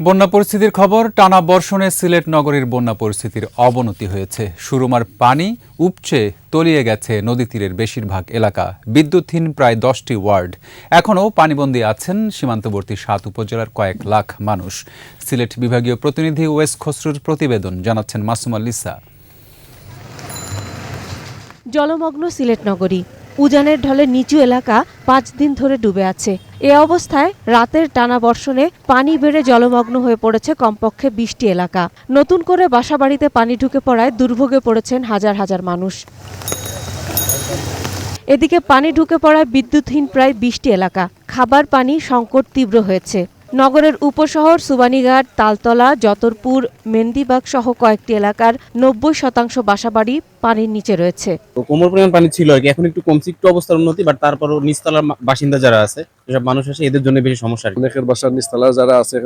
বন্যা পরিস্থিতির খবর, টানা বর্ষণে সিলেট নগরীর বন্যা পরিস্থিতির অবনতি হয়েছে। সুরমার পানি উপচে তলিয়ে গেছে নদী তীরের বেশিরভাগ এলাকা। বিদ্যুৎহীন প্রায় দশটি ওয়ার্ড। এখনও পানিবন্দী আছেন সীমান্তবর্তী সাত উপজেলার কয়েক লাখ মানুষ। সিলেট বিভাগীয় প্রতিনিধি ওয়েস খসরুর প্রতিবেদন জানাচ্ছেন মাসুমা লিসা জলমগ্ন সিলেট নগরী। উজানের ঢলে নিচু এলাকা পাঁচ দিন ধরে ডুবে আছে। এ অবস্থায় রাতের টানা বর্ষণে পানি বেড়ে জলমগ্ন হয়ে পড়েছে কমপক্ষে বিশটি এলাকা। নতুন করে বাসাবাড়িতে পানি ঢুকে পড়ায় দুর্ভোগে পড়েছেন হাজার হাজার মানুষ। এদিকে পানি ঢুকে পড়ায় বিদ্যুৎহীন প্রায় বিশটি এলাকা। খাবার পানি সংকট তীব্র হয়েছে। নগরের উপশহর সুবানীঘাট তালতলা যতরপুর মেন্দিবাগ সহ কয়েকটি এলাকার নব্বই শতাংশ বাসাবাড়ি পানির নিচে রয়েছে। কোমর পরিমাণ পানি ছিল আর কি। এখন একটু কমছে একটু অবস্থার উন্নতি বাট তারপরও নিচতলার বাসিন্দা যারা আছে যেসব মানুষ আছে এদের জন্য বেশি সমস্যা। অনেকের বাসার নিচতলা যারা আছে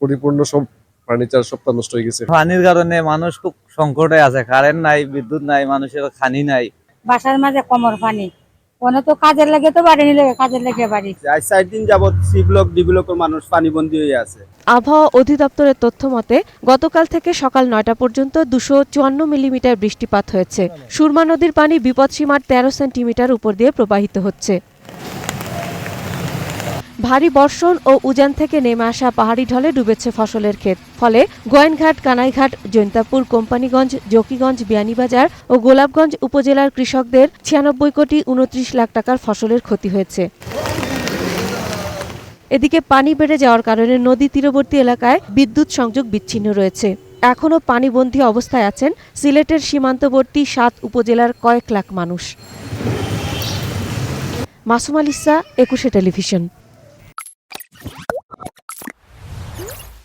পরিপূর্ণ সব ফার্নিচার সবটা নষ্ট হয়ে গেছে। পানির কারণে মানুষ খুব সংকটে আছে কারেন্ট নাই বিদ্যুৎ নাই মানুষের খানি নাই। বাসার মাঝে কমর পানি। কোনো তো কাজের লাগে তো বাড়ি নিলে কাজের লাগে বাড়ি। আজ চার দিন যাবত সি ব্লক ডি ব্লকের মানুষ পানিবন্দী হয়ে আছে। আবহাওয়া অধিদপ্তরের তথ্য মতে গতকাল থেকে সকাল নয়টা পর্যন্ত দুশো চুয়ান্ন মিলিমিটার বৃষ্টিপাত হয়েছে। সুরমা নদীর পানি বিপদসীমার তেরো সেন্টিমিটার উপর দিয়ে প্রবাহিত হচ্ছে। ভারী বর্ষণ ও উজান থেকে নেমে আসা পাহাড়ি ঢলে ডুবেছে ফসলের ক্ষেত। ফলে গোয়েনঘাট, কানাইঘাট, জৈন্তাপুর, কোম্পানিগঞ্জ, জকিগঞ্জ, বিয়ানীবাজার ও গোলাপগঞ্জ উপজেলার কৃষকদের ছিয়ানব্বই কোটি উনত্রিশ লাখ টাকার ফসলের ক্ষতি হয়েছে। এদিকে পানি বেড়ে যাওয়ার কারণে নদী তীরবর্তী এলাকায় বিদ্যুৎ সংযোগ বিচ্ছিন্ন রয়েছে। এখনও পানিবন্দী অবস্থায় আছেন সিলেটের সীমান্তবর্তী সাত উপজেলার কয়েক লাখ মানুষ। মাসুম আলিসা একুশে টেলিভিশন।